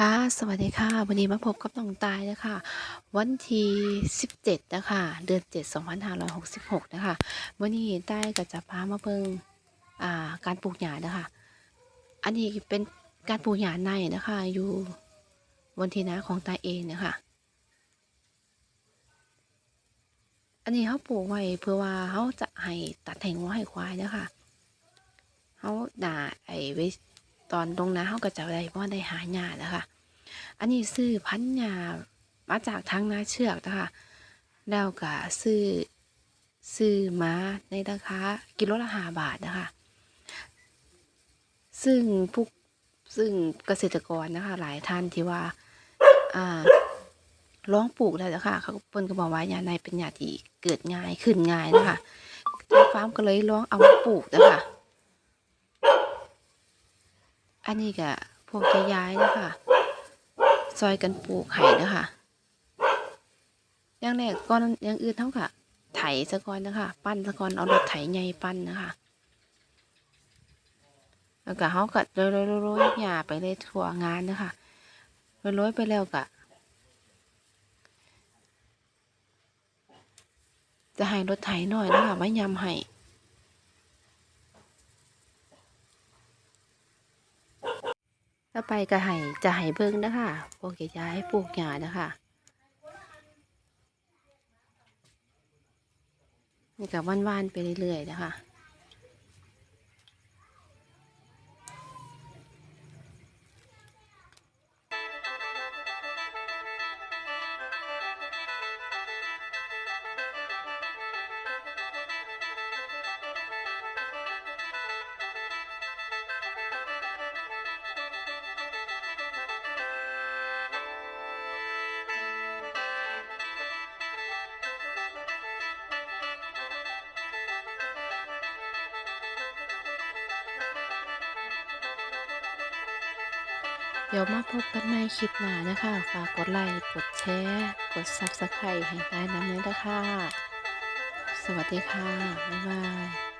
ค่ะ สวัสดีค่ะ วันนี้มาพบกับน้องตายนะคะ วันที่ 17 นะคะ เดือน 7 2566 นะคะ วันนี้ตายก็จะพามาเบิ่งอ่า การปลูกหญ้านะคะ อันนี้เป็นการปลูกหญ้าในนะคะ อยู่บนที่นาของตายเองนะคะ อันนี้เขาปลูกไว้เพื่อว่าเขาจะให้ตัดแหงวัวให้ควายนะคะเขาด่าไอ้ไว้ ตอนตรงนั้นเขาก็จะได้เพราได้หาหญ้านะคะอันนี้ซื้อพันหญ้ามาจากทางนาเชือกนะคะแล้วก็ซื้อซื้อมาในราคากิโลละห้าบาทนะคะ ซึ่งพวกซึ่งเกษตรกรนะคะ หลายท่านที่ว่าอ่าลองปลูกแล้วนะคะเขาเพิ่นก็บอกว่าหญ้าในเป็นหญ้าที่เกิดง่ายขึ้นง่ายนะคะทางฟาร์มก็เลยลองเอามาปลูกนะคะ อันนี้ก็พวกจะย้ายนะคะซอยกันปลูกไห่นะคะอย่างแรกก่อนอย่างอื่นเท่ากับไถซะกอนนะคะ ปั้นซะกอนเอารถไถใหญ่ปั้นนะคะแล้วก็เขาก็โรยโรยโรยหญ้าไปเลยทั่วงานนะคะโรยโรยไปแล้วก็จะให้รถไถหน่อยนะคะไว้ยำให้ ถ้าไปก็ให้จะให้เบิ่งนะคะพวกจะย้ายปลูกหญ้านะคะนี่กับว่านๆไปเรื่อยๆนะคะ เดี๋ยวมาพบกันใหม่คลิปหน้านะคะ ฝากกดไลค์ กดแชร์ กดซับสไครต์ให้ได้น้ำเลยนะคะ สวัสดีค่ะ บ๊ายบาย